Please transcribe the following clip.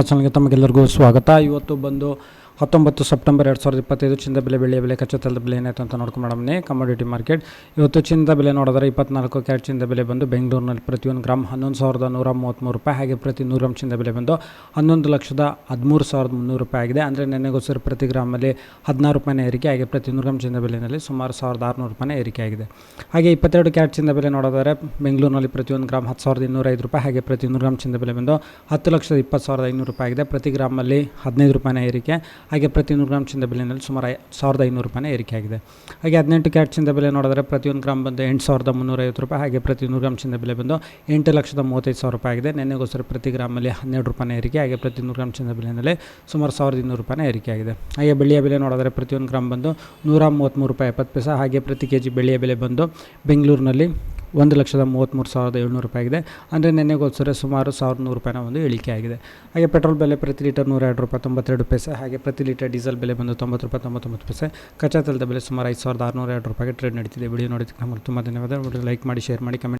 ಚಾನಲ್ಗೆ ತಮಗೆಲ್ಲರಿಗೂ ಸ್ವಾಗತ. ಇವತ್ತು ಬಂದು ಹತ್ತೊಂಬತ್ತು ಸೆಪ್ಟೆಂಬರ್ ಎರಡು ಸಾವಿರದ ಇಪ್ಪತ್ತೈದು ಚಿಂದ ಬೆಲೆ ಬೆಳೆಯ ಬೆಲೆ ಕಚ್ಚಾ ತಲದ ಬೆಲೆ ಏನಾಯ್ತು ಅಂತ ಮೇಡಮ್ನೇ ಕಮೋಡಿಟಿ ಮಾರ್ಕೆಟ್ ಇವತ್ತು ಚಿಂದ ಬೆಲೆ ನೋಡಿದ್ರೆ ಇಪ್ಪತ್ನಾಲ್ಕು ಕ್ಯಾಟ್ ಚಿನ್ನದ ಬೆಲೆ ಬಂದು ಬೆಂಗಳೂರಿನಲ್ಲಿ ಪ್ರತಿಯೊಂದು ಗ್ರಾಮ್ ಹನ್ನೊಂದು ಸಾವಿರದ ನೂರ ಮೂವತ್ತ್ಮೂರು ರೂಪಾಯಿ ಹಾಗೆ ಪ್ರತಿ ನೂರು ಗ್ರಾಮ್ ಚಿಂದ ಬೆಲೆ ಬಂದು ಹನ್ನೊಂದು ಲಕ್ಷದ ಹದಿಮೂರು ಸಾವಿರದ ಮುನ್ನೂರು ರೂಪಾಯಿ ಆಗಿದೆ. ಅಂದರೆ ನೆನೆಗೋಸ್ಕರ ಪ್ರತಿ ಗ್ರಾಮಲ್ಲಿ ಹದಿನಾರು ರೂಪಾಯಿನ ಏರಿಕೆ ಹಾಗೆ ಪ್ರತಿ ನೂರು ಗ್ರಾಮ್ ಚಿನ್ನದ ಬೆಲೆಯಲ್ಲಿ ಸುಮಾರು ಸಾವಿರದ ಆರುನೂರು ರೂಪಾಯಿನ ಏರಿಕೆ ಆಗಿದೆ. ಹಾಗೆ ಇಪ್ಪತ್ತೆರಡು ಕ್ಯಾಟ್ ಚಿನ್ನದ ಬೆಲೆ ನೋಡಿದರೆ ಬೆಂಗಳೂರಿನಲ್ಲಿ ಪ್ರತಿಯೊಂದು ಗ್ರಾಮ್ ಹತ್ತು ಸಾವಿರದ ಇನ್ನೂರೈದು ರೂಪಾಯಿ ಹಾಗೆ ಪ್ರತಿ ನೂರು ಗ್ರಾಮ್ ಚಿಂದ ಬೆಲೆ ಬಂದು ಹತ್ತು ಲಕ್ಷದ ಇಪ್ಪತ್ತು ಸಾವಿರದ ಐನೂರು ರೂಪಾಯಿ ಆಗಿದೆ. ಪ್ರತಿ ಗ್ರಾಮಲ್ಲಿ ಹದಿನೈದು ರೂಪಾಯಿನ ಏರಿಕೆ. ಹಾಗೆ ಪ್ರತಿ ನೂರು ಗ್ರಾಮ್ ಚಿನ್ನದ ಬೆಲೆಯಲ್ಲಿ ಸುಮಾರು ಸಾವಿರದ ಐನೂರು ರೂಪಾಯಿನ ಏರಿಕೆ ಆಗಿದೆ ಹಾಗೆ ಹದಿನೆಂಟು ಕ್ಯಾಟ್ ಚಿನ್ನದ ಬೆಲೆ ನೋಡಿದ್ರೆ ಪ್ರತಿಯೊಂದು ಗ್ರಾಮ್ ಬಂದು ಎಂಟು ಸಾವಿರದ ಮುನ್ನೂರೈವತ್ತು ರೂಪಾಯಿ, ಹಾಗೆ ಪ್ರತಿ ನೂರು ಗ್ರಾಮ್ ಚಿನ್ನದ ಬೆಲೆ ಬಂದು ಎಂಟು ಲಕ್ಷದ ಮೂವತ್ತೈದು ಸಾವಿರ ರೂಪಾಯಿ ಆಗಿದೆ. ನೆನ್ನೆಗೋಸ್ಕರ ಪ್ರತಿ ಗ್ರಾಮಲ್ಲಿ ಹನ್ನೆರಡು ರೂಪಾಯಿನ ಏರಿಕೆ, ಹಾಗೆ ಪ್ರತಿ ನೂರು ಗ್ರಾಮ್ ಚಿನ್ನದ ಬೆಲೆಯಲ್ಲಿ ಸುಮಾರು ಸಾವಿರದ ಇನ್ನೂರು ರೂಪಾಯಿನ ಏರಿಕೆ ಆಗಿದೆ ಹಾಗೆ ಬೆಳ್ಳಿಯ ಬೆಲೆ ನೋಡಿದ್ರೆ ಪ್ರತಿಯೊಂದು ಗ್ರಾಮ್ ಬಂದು ನೂರ ಮೂವತ್ತ್ಮೂರು ರೂಪಾಯಿ ಎಪ್ಪತ್ತು ಪೈಸೆ, ಹಾಗೆ ಪ್ರತಿ ಕೆ ಜಿ ಬೆಳ್ಳಿಯ ಬೆಲೆ ಬಂದು ಬೆಂಗಳೂರಿನಲ್ಲಿ ಒಂದು ಲಕ್ಷದ ಮೂವತ್ತ್ಮೂರು ಸಾವಿರದ ಏಳ್ನೂರು ರೂಪಾಯಿ ಆಗಿದೆ. ಅಂದರೆ ನೆನ್ನೆಗೋಸ್ಕರ ಸುಮಾರು ಸಾವಿರದ ನೂರು ರೂಪಾಯಿನ ಒಂದು ಇಳಿಕೆ ಆಗಿದೆ. ಹಾಗೆ ಪೆಟ್ರೋಲ್ ಬೆಲೆ ಪ್ರತಿ ಲೀಟರ್ ನೂರ ಎರಡು ರೂಪಾಯಿ, ತೊಂಬತ್ತೆರಡು ಪೈಸೆ, ಹಾಗೆ ಪ್ರತಿ ಲೀಟರ್ ಡೀಸೆಲ್ ಬೆಲೆ ಬಂದು ತೊಂಬತ್ತು ರೂಪಾಯಿ, ತೊಂಬತ್ತೊಂಬತ್ತು ಪೈಸೆ. ಕಚ್ಚಾ ತೈಲದ ಬೆಲೆ ಸುಮಾರು ಐದು ಸಾವಿರದ ಆರುನೂರ ಎರಡು ರೂಪಾಯಿಗೆ ಟ್ರೇಡ್ ನಡೀತಿದೆ. ವಿಡಿಯೋ ನೋಡಿದ್ದಕ್ಕೆ ನಮಗೆ ತುಂಬ ಧನ್ಯವಾದ ಲೈಕ್ ಮಾಡಿ, ಶೇರ್ ಮಾಡಿ, ಕಮೆಂಟ್